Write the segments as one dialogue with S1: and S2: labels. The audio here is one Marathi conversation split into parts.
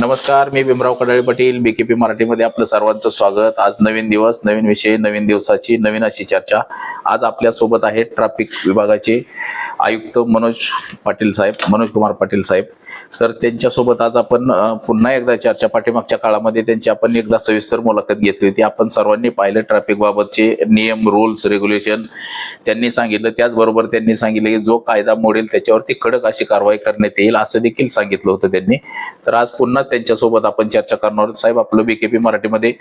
S1: नमस्कार मी भीमराव कडाळे पाटील बीकेपी मराठीमध्ये आपलं सर्वांचं स्वागत. आज नवीन दिवस नवीन विषय नवीन दिवसाची नवीन अशी चर्चा. आज आपल्यासोबत आहेत ट्रॅफिक विभागाचे आयुक्त मनोज पाटील साहेब मनोज कुमार पाटील साहेब. तर त्यांच्यासोबत आज आपण पुन्हा एकदा चर्चा पाठीमागच्या काळामध्ये त्यांची आपण एकदा सविस्तर मुलाखत घेतली होती. आपण सर्वांनी पाहिलं ट्रॅफिक बाबतचे नियम रूल्स रेग्युलेशन त्यांनी सांगितलं त्याचबरोबर त्यांनी सांगितलं की जो कायदा मोडेल त्याच्यावरती कडक अशी कारवाई करण्यात येईल असं देखील सांगितलं होतं त्यांनी. तर आज पुन्हा त्यांच्यासोबत आपण चर्चा करणार साहेब आपलं बीकेपी मराठीमध्ये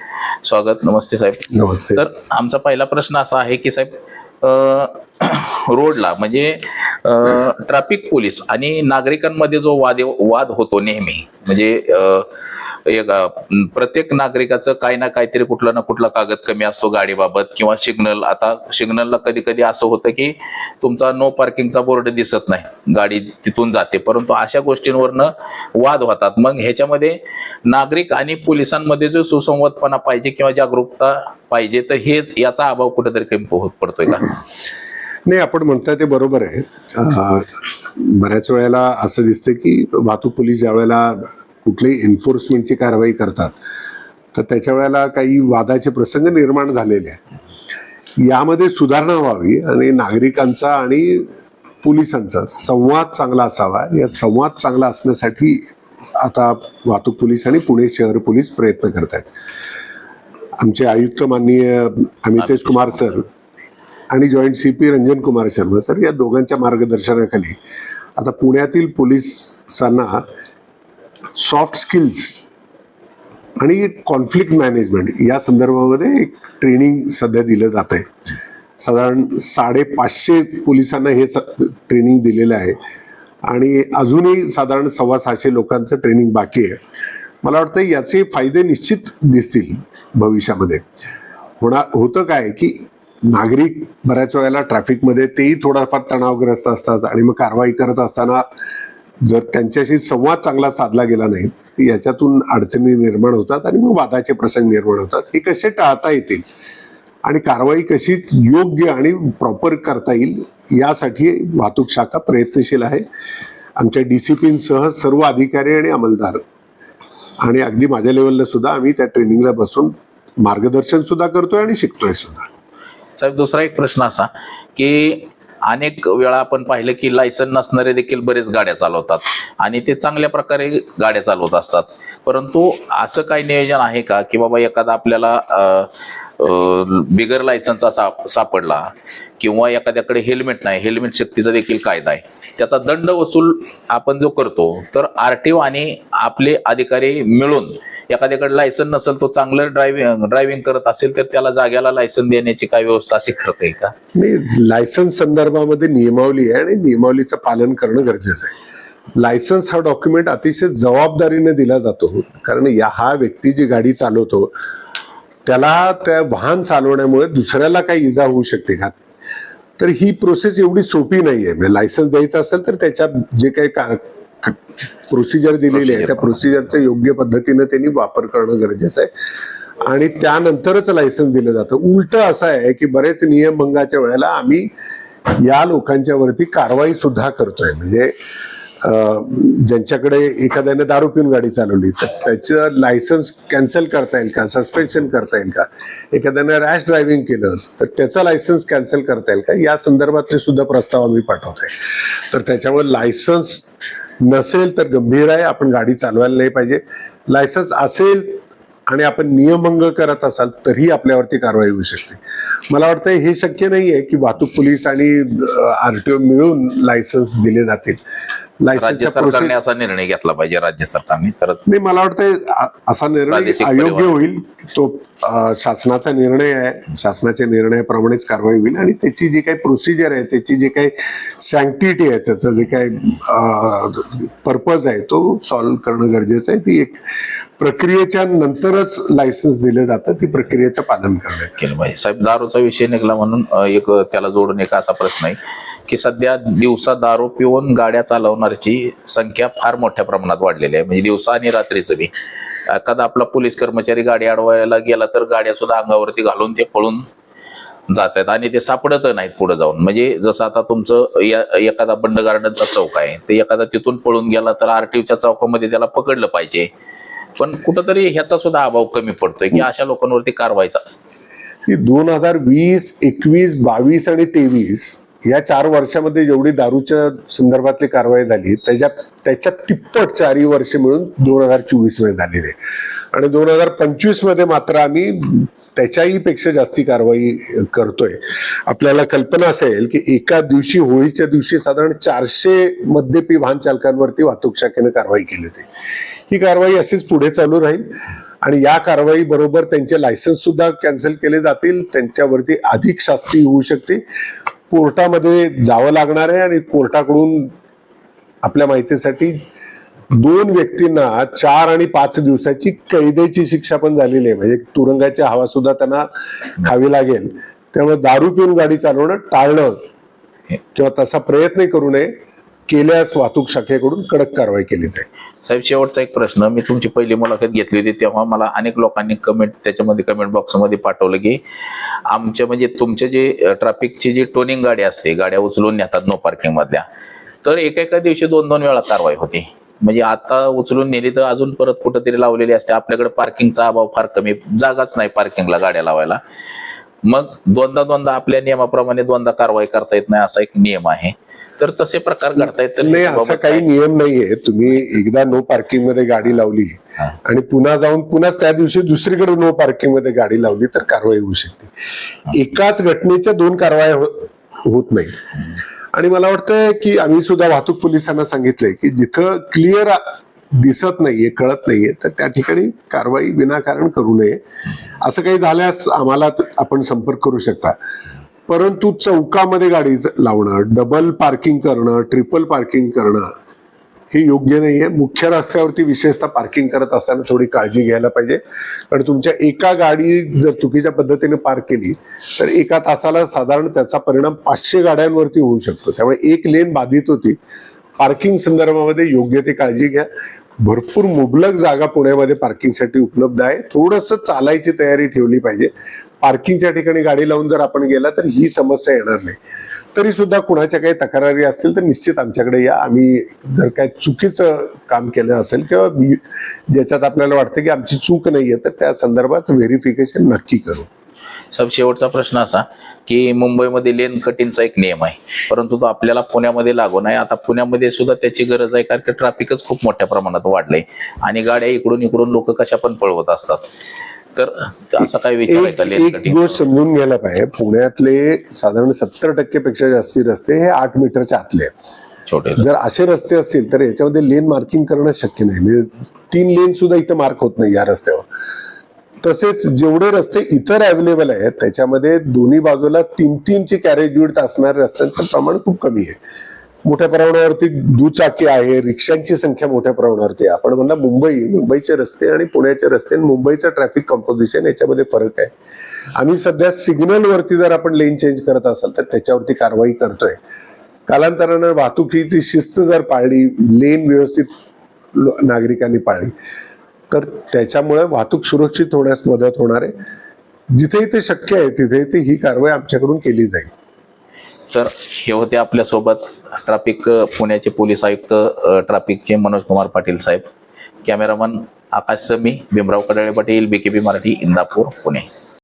S1: स्वागत. नमस्ते साहेब.
S2: नमस्ते.
S1: तर आमचा पहिला प्रश्न असा आहे की साहेब रोडला म्हणजे ट्रॅफिक पोलीस आणि नागरिकांमध्ये जो वाद वाद होतो नेहमी म्हणजे प्रत्येक नागरिकाचं काही ना काहीतरी कुठला ना कुठला कागद कमी असतो गाडीबाबत किंवा सिग्नल आता सिग्नलला कधी कधी असं होतं की तुमचा नो पार्किंगचा बोर्ड दिसत नाही. गाडी तिथून जाते. परंतु अशा गोष्टींवरनं वाद होतात. मग ह्याच्यामध्ये नागरिक आणि पोलिसांमध्ये जो सुसंवादपणा पाहिजे किंवा जागरूकता पाहिजे तर हेच याचा अभाव कुठेतरी कमी होत पडतोय का?
S2: नाही आपण म्हणताय ते बरोबर आहे. बऱ्याच वेळेला असं दिसतं की वाहतूक पोलीस ज्या वेळेला कुठलीही एन्फोर्समेंटची कारवाई करतात. तर त्याच्या वेळेला काही वादाचे प्रसंग निर्माण झालेले आहेत. यामध्ये सुधारणा व्हावी आणि नागरिकांचा आणि पोलिसांचा संवाद चांगला असावा. या संवाद चांगला असण्यासाठी आता वाहतूक पोलीस आणि पुणे शहर पोलीस प्रयत्न करत आहेत. आमचे आयुक्त माननीय अमितेश कुमार सर आणि joint C P Ranjan Kumar Sharma sir या दोघांच्या मार्गदर्शनाखाली आता पुण्यातील पोलिसांना सॉफ्ट स्किल्स आणि कॉन्फ्लिक्ट मॅनेजमेंट या संदर्भामध्ये एक ट्रेनिंग सध्या दिलं जात आहे. साधारण साडेपाचशे पोलिसांना हे ट्रेनिंग दिलेलं आहे. आणि अजूनही साधारण सव्वा सहाशे लोकांचं ट्रेनिंग बाकी आहे. मला वाटतं याचे फायदे निश्चित दिसतील भविष्यामध्ये. होणार होतं काय की नागरिक बऱ्याच वेळेला ट्रॅफिकमध्ये तेही थोडाफार तणावग्रस्त असतात आणि मग कारवाई करत असताना जर त्यांच्याशी संवाद चांगला साधला गेला नाही तर याच्यातून अडचणी निर्माण होतात आणि मग वादाचे प्रसंग निर्माण होतात. हे कसे टाळता येतील? आणि कारवाई कशी योग्य आणि प्रॉपर करता येईल यासाठी वाहतूक शाखा प्रयत्नशील आहे. आमच्या डिसिप्लिनसह सर्व अधिकारी आणि अंमलदार. आणि अगदी माझ्या लेवलला सुद्धा आम्ही त्या ट्रेनिंगला बसून मार्गदर्शन सुद्धा करतोय आणि शिकतोय सुद्धा.
S1: साहेब दुसरा एक प्रश्न असा की अनेक वेळा आपण पाहिलं की लायसन नसणारे देखील बरेच गाड्या चालवतात. आणि ते चांगल्या प्रकारे गाड्या चालवत असतात. परंतु असं काही नियोजन आहे का? की बाबा एखादा आपल्याला बिगर लायसनचा साप सापडला किंवा एखाद्याकडे हेल्मेट नाही हेल्मेट शक्तीचा देखील कायदा आहे. त्याचा दंड वसूल आपण जो करतो तर आर आणि आपले अधिकारी मिळून एखाद्याकडे लायसन नसेल तो चांगलं ड्रायव्हिंग ड्रायव्हिंग करत असेल तर त्याला जाग्याला लायसन देण्याची काय व्यवस्था अशी करता येईल का?
S2: नाही लायसन्स संदर्भामध्ये नियमावली आहे आणि नियमावलीचं पालन करणं गरजेचं आहे. लायसन्स हा डॉक्युमेंट अतिशय जबाबदारीने दिला जातो कारण या हा व्यक्ती जी गाडी चालवतो त्याला त्या वाहन चालवण्यामुळे दुसऱ्याला काही इजा होऊ शकते का? तर ही प्रोसेस एवढी सोपी नाही आहे लायसन्स द्यायचं असेल तर त्याच्यात जे काही प्रोसिजर दिलेली आहे. त्या प्रोसिजरचं योग्य पद्धतीनं त्यांनी वापर करणं गरजेचं आहे. आणि त्यानंतरच लायसन्स दिलं जातं. उलट असं आहे की बरेच नियमभंगाच्या वेळेला आम्ही या लोकांच्या वरती कारवाई सुद्धा करतोय. म्हणजे ज्यांच्याकडे एखाद्याने दारू पिऊन गाडी चालवली तर त्याचं लायसन्स कॅन्सल करता येईल का? सस्पेन्शन करता येईल का? एखाद्याने रॅश ड्रायव्हिंग केलं तर त्याचं लायसन्स कॅन्सल करता येईल का? या संदर्भातले सुद्धा प्रस्ताव आम्ही पाठवतोय. तर त्याच्यावर लायसन्स नसेल तर गंभीर आहे आपण गाडी चालवायला नाही पाहिजे. लायसन्स असेल आणि आपण नियमभंग करत असाल तरी आपल्यावरती कारवाई होऊ शकते. मला वाटतं हे शक्य नाही आहे की वाहतूक पोलीस आणि आरटीओ मिळून लायसन्स दिले जातील. प्रोसेस
S1: असा निर्णय घेतला पाहिजे राज्य सरकारने.
S2: नाही मला वाटतं अ- असा निर्णय अयोग्य. होईल तो शासनाचा निर्णय आहे. शासनाच्या निर्णयाप्रमाणेच कारवाई होईल आणि त्याची जी काही प्रोसिजर आहे त्याची जी काही सँक्टिटी आहे त्याचं जे काही पर्पज आहे तो सॉल्व करणं गरजेचं आहे. ती एक प्रक्रियेच्या नंतरच लायसन्स दिलं जातं. ती प्रक्रियेचं पालन करण्यात
S1: केलं पाहिजे. साहेब दारूचा विषय निघाला म्हणून एक त्याला जोडून एक असा प्रश्न आहे की सध्या दिवसा दारू पिऊन गाड्या चालवणाऱ्याची संख्या फार मोठ्या प्रमाणात वाढलेली आहे. म्हणजे दिवसा आणि रात्रीचं बी. एखादा आपला पोलीस कर्मचारी गाडी अडवायला गेला तर गाड्या सुद्धा अंगावरती घालून ते पळून जात आहेत आणि ते सापडत नाहीत पुढे जाऊन. म्हणजे जसं आता तुमचं या- एखादा बंड गार्डनचा चौक आहे ते एखादा तिथून पळून गेला तर आरटीओच्या चौकामध्ये त्याला पकडलं पाहिजे. पण कुठंतरी ह्याचा सुद्धा अभाव कमी पडतोय की अशा लोकांवरती कारवाईचा
S2: दोन हजार वीस एकवीस बावीस आणि तेवीस या चार वर्षामध्ये जेवढी दारूच्या संदर्भातली कारवाई झाली त्याच्या त्याच्या तिप्पट चारही वर्ष मिळून दोन हजार चोवीसमध्ये झालेली आहे. आणि दोन हजार पंचवीसमध्ये मात्र आम्ही त्याच्याही पेक्षा जास्ती कारवाई करतोय. आपल्याला कल्पना असेल की एका दिवशी होळीच्या दिवशी साधारण चारशे मद्यपी वाहन चालकांवरती वाहतूक शाखेने कारवाई केली होती. ही कारवाई अशीच पुढे चालू राहील. आणि या कारवाई बरोबर त्यांचे लायसन्स सुद्धा कॅन्सल केले जातील. त्यांच्यावरती अधिक शास्ती होऊ शकते. कोर्टामध्ये जावं लागणार आहे आणि कोर्टाकडून आपल्या माहितीसाठी दोन व्यक्तींना चार आणि पाच दिवसाची कैदेची शिक्षा पण झालेली आहे. म्हणजे तुरुंगाची हवा सुद्धा त्यांना खावी लागेल. त्यामुळे दारू पिऊन गाडी चालवणं टाळणं किंवा तसा प्रयत्न करू नये. केल्यास वाहतूक शाखेकडून कडक कारवाई केली जाईल.
S1: साहेब शेवटचा एक प्रश्न. मी तुमची पहिली मुलाखत घेतली होती तेव्हा मला अनेक लोकांनी कमेंट त्याच्यामध्ये कमेंट बॉक्समध्ये पाठवलं की आमच्या म्हणजे तुमचे जे ट्रॅफिकची जी टोनिंग गाडी असते गाड्या उचलून नेतात नो पार्किंग मधल्या तर एका एका दिवशी दोन दोन वेळा कारवाई होती. म्हणजे आता उचलून नेली तर अजून परत कुठंतरी लावलेली असते. आपल्याकडे पार्किंगचा अभाव फार कमी जागाच नाही पार्किंगला गाड्या लावायला. मग दोनदा दोनदा आपल्या नियमाप्रमाणे दोनदा कारवाई करता येत नाही असा एक नियम आहे. तर तसे प्रकार घडता येत
S2: नाही असा काही नियम नाहीये. तुम्ही एकदा नो पार्किंगमध्ये गाडी लावली. आणि पुन्हा जाऊन पुन्हाच त्या दिवशी दुसरीकडे नो पार्किंगमध्ये गाडी लावली तर कारवाई होऊ शकते. एकाच घटनेच्या दोन कारवाया हो- होत नाही. आणि मला वाटतं की आम्ही सुद्धा वाहतूक पोलिसांना सांगितलंय की जिथं क्लिअर दिसत नाहीये कळत नाहीये. तर त्या ठिकाणी कारवाई विनाकारण करू नये. असं काही झाल्यास आम्हाला आपण संपर्क करू शकता. परंतु चौकामध्ये गाडी लावणं डबल पार्किंग करणं ट्रिपल पार्किंग करणं हे योग्य नाहीये. मुख्य रस्त्यावरती विशेषतः पार्किंग करत असताना थोडी काळजी घ्यायला पाहिजे. कारण तुमच्या एका गाडी जर चुकीच्या पद्धतीने पार्क केली तर एका तासाला साधारण त्याचा परिणाम पाचशे गाड्यांवरती होऊ शकतो. त्यामुळे एक लेन बाधित होती. पार्किंग संदर्भामध्ये योग्य ती काळजी घ्या. भरपूर मुबलक जागा पुण्यामध्ये पार्किंगसाठी उपलब्ध आहे. थोडस चालायची तयारी ठेवली पाहिजे. पार्किंगच्या ठिकाणी गाडी लावून जर आपण गेला तर ही समस्या येणार नाही. तरी सुद्धा कुणाच्या काही तक्रारी असतील तर निश्चित आमच्याकडे या. आम्ही जर काय चुकीचं काम केलं असेल किंवा ज्याच्यात आपल्याला वाटतं की आमची चूक नाहीये तर त्या संदर्भात व्हेरिफिकेशन नक्की करू.
S1: सब शेवटचा प्रश्न असा. की मुंबईमध्ये लेन कटिंगचा एक नियम आहे. परंतु तो आपल्याला पुण्यामध्ये लागू नाही. आता पुण्यामध्ये सुद्धा त्याची गरज आहे कारण की ट्रॅफिकच खूप मोठ्या प्रमाणात वाढलंय. आणि गाड्या इकडून इकडून लोक कशा पण पळवत असतात. तर असा काय विचार आहे
S2: एक गोष्ट समजून घ्यायला पाहिजे. पुण्यातले साधारण सत्तर टक्के पेक्षा जास्ती रस्ते हे आठ मीटरच्या आतले आहेत.
S1: छोटे
S2: जर असे रस्ते असतील तर याच्यामध्ये लेन मार्किंग करणं शक्य नाही. म्हणजे तीन लेन सुद्धा इथं मार्क होत नाही या रस्त्यावर. तसेच जेवढे रस्ते इतर अवेलेबल आहेत त्याच्यामध्ये दोन्ही बाजूला तीन तीनची कॅरेज विड्थ असणाऱ्या रस्त्यांचं प्रमाण खूप कमी आहे. मोठ्या प्रमाणावरती दुचाकी आहे रिक्षांची संख्या मोठ्या प्रमाणावरती आहे. आपण म्हणला मुंबई मुंबईचे रस्ते आणि पुण्याचे रस्ते आणि मुंबईचं ट्रॅफिक कंपोजिशन याच्यामध्ये फरक आहे. आम्ही सध्या सिग्नलवरती जर आपण लेन चेंज करत असाल तर त्याच्यावरती कारवाई करतोय. कालांतरानं वाहतुकीची शिस्त जर पाळली लेन व्यवस्थित नागरिकांनी पाळली तर त्याच्यामुळे वाहतूक सुरक्षित होण्यास मदत होणार आहे. जिथे ते शक्य आहे तिथे ते ही कारवाई आमच्याकडून केली जाईल.
S1: तर हे होते आपल्यासोबत ट्रॅफिक पुण्याचे पोलीस आयुक्त ट्राफिकचे ट्रॅफिकचे मनोज कुमार पाटील साहेब. Cameraman Akash Sami Bhimrao Kadale Patil BKP Marathi Indapur Pune.